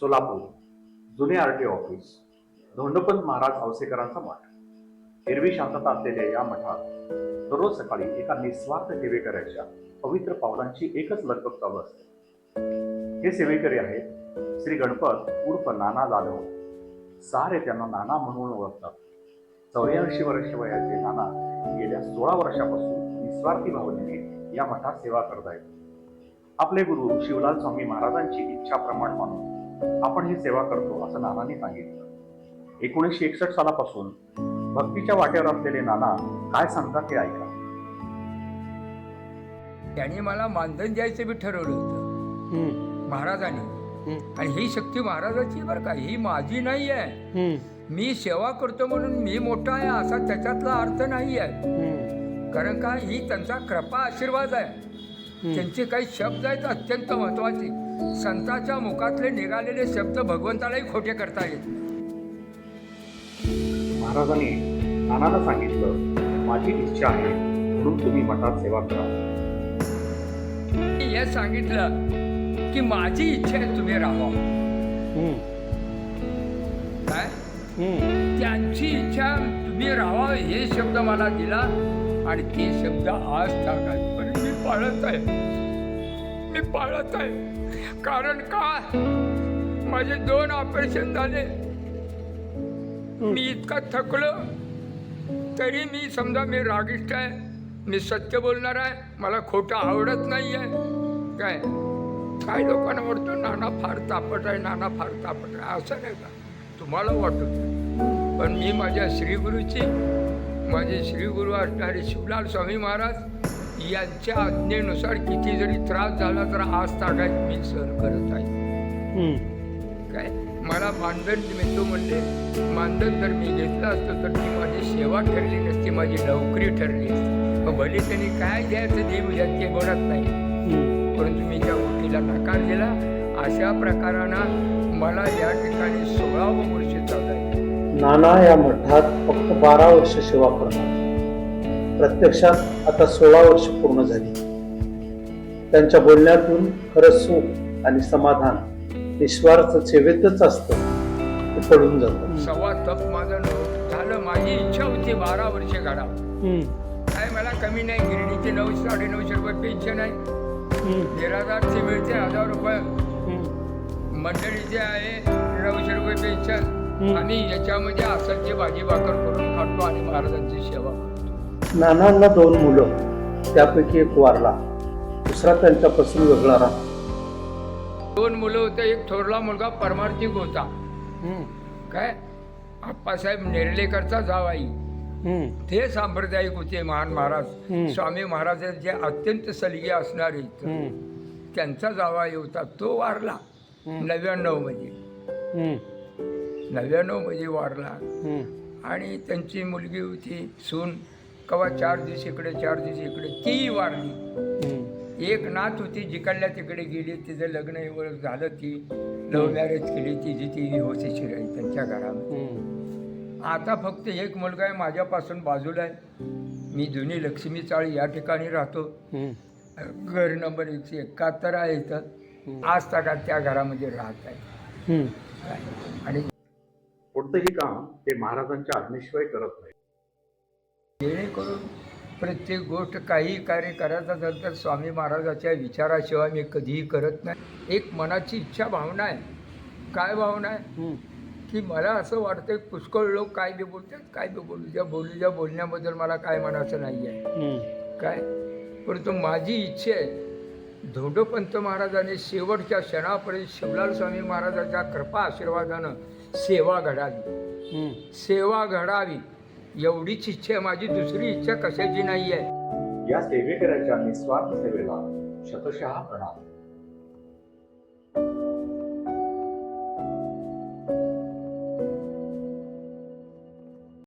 सोलापूर जुने R T office Dhondpant Maharaj आवसेकरांचा मठ. एरवी शांतता असलेल्या या मठात दररोज सकाळी एका निस्वार्थ सेवेकऱ्याच्या पवित्र पावलांची एकच लगबग चालू असते. हे सेवेकरी आहेत श्री गणपत उर्फ नाना जाधव. सारे त्यांना नाना म्हणून ओळखतात. चौऱ्याऐंशी वर्ष वयाचे नाना गेल्या सोळा वर्षापासून निस्वार्थी भावनेने या मठात सेवा करत आहेत आपले गुरु शिवलाल स्वामी महाराजांची इच्छा प्रमाण मानून आपण ही सेवा करतो असं नानांनी सांगितलं. एकोणीसशे एकसष्ट सालापासून भक्तीच्या वाटेवर असलेले नाना काय सांगतात हे ऐका. त्यांनी मला मानधन द्यायचं बी ठरवलं होतं. महाराजांनी. आणि ही शक्ती महाराजाची बरं का ही माझी नाही आहे. मी सेवा करतो म्हणून मी मोठा आहे असा त्याच्यातला अर्थ नाही आहे. कारण का ही त्यांचा कृपा आशीर्वाद आहे. त्यांचे काही शब्द आहेत अत्यंत महत्त्वाचे. संतांच्या मुखातले निघालेले शब्द भगवंतालाही खोटे करता येत. नाही. महाराजांनी नानाला सांगितलं माझी इच्छा आहे म्हणून तुम्ही मठात सेवा करा. हे सांगितलं की माझी इच्छा आहे तुम्ही राहा. हम्म, काय? हम्म. त्यांची इच्छा तुम्ही राहावं हे शब्द मला दिला आणि ते शब्द आज पण मी पाळत आहे. मी पाळत आहे. कारण का? माझे दोन ऑपरेशन झाले. मी इतका थकलो तरी मी समजा मी रागिष्ट आहे मी सत्य बोलणार आहे मला खोटं आवडत नाही आहे काय? काय लोकांना वाटतं नाना फार तापट आहे नाना फार तापट आहे. असं नाही का? तुम्हाला वाटत पण मी माझ्या श्रीगुरूची माझे श्रीगुरू असणारे शिवलाल स्वामी महाराज यांच्या आज्ञेनुसार किती जरी त्रास झाला तर आज तागायत मी सहन करत आहे. काय? मला मानधन तुम्ही तो म्हणले मानधन जर मी घेतलं असतं तर ती माझी सेवा ठरली नसती माझी नोकरी ठरली असती. भले त्यांनी काय द्यायचं देव यात ते नाही. परंतु मी त्या गोष्टीला नकार दिला अशा प्रकारानं मला या ठिकाणी सोळावं वर्ष चालू आहे. नाना या मठात फक्त बारा वर्ष सेवा करणार. प्रत्यक्षात आता सोळा वर्ष पूर्ण झाली. त्यांच्या बोलण्यातून खरं सुख आणि समाधान निस्वार्थ सेवेतच असतं ते पडून जातं. सव्वा तप माझं झालं माझी इच्छा होती बारा वर्ष काढावं. हम्म, काय मला कमी नाही गिरणीचे नऊ साडेनऊशे रुपये पेन्शन तेरा हजारचे मिळते हजार रुपये. मंडळीचे आहे नऊशे रुपये पेन्शन हम्म. आणि याच्यामध्ये असलची भाजी भाकर करून खातो आणि महाराजांची सेवा. करतो नानांना दोन मुलं त्यापैकी एक वारला. दुसरा त्यांच्यापासून वेगळा राहतो दोन मुलं होते एक थोरला मुलगा परमार्थिक होता. काय? आप्पासाहेब नेर्लेकरचा जावाई. ते सांप्रदायिक होते महान महाराज. स्वामी महाराज जे अत्यंत सलगी असणारे त्यांचा जावाई होता तो वारला. नव्याण्णवमध्ये. नव्याण्णवमध्ये वारला. आणि त्यांची मुलगी होती सून. कवा चार दिवस इकडे चार दिवस इकडे ती वारली. हम्म. एक नात होती जिकडल्या तिकडे गेली तिचं लग्न एवढं झालं ती लव्ह मॅरेज केली तिची ती होती शिराई त्यांच्या घरामध्ये. आता फक्त एक मुलगा आहे माझ्यापासून बाजूला आहे. मी जुनी लक्ष्मी चाळी या ठिकाणी राहतो. घर नंबर एकशे एकाहत्तर आहे इथं. आज तक त्या घरामध्ये राहत आहे. आणि कोणतंही काम ते महाराजांच्या आज्ञेशिवाय करत नाही. जेणेकरून प्रत्येक गोष्ट काही कार्य करायचं असेल तर स्वामी महाराजाच्या विचाराशिवाय मी कधीही करत नाही. एक मनाची इच्छा भावना आहे. काय भावना आहे. की मला असं वाटतं पुष्कळ लोक काय बी बोलतात काय बी बोलू द्या बोलू द्या बोलण्याबद्दल मला काय म्हणायचं नाही आहे. काय? परंतु माझी इच्छा आहे धोंडोपंत महाराजाने शेवटच्या क्षणापर्यंत शिवलाल स्वामी महाराजाच्या कृपा आशीर्वादानं सेवा घडावी. सेवा घडावी. एवढीच इच्छा आहे माझी दुसरी इच्छा कशाची नाही आहे या सेवेकऱ्याच्या निस्वार्थ सेवेला शतशः प्रणाम.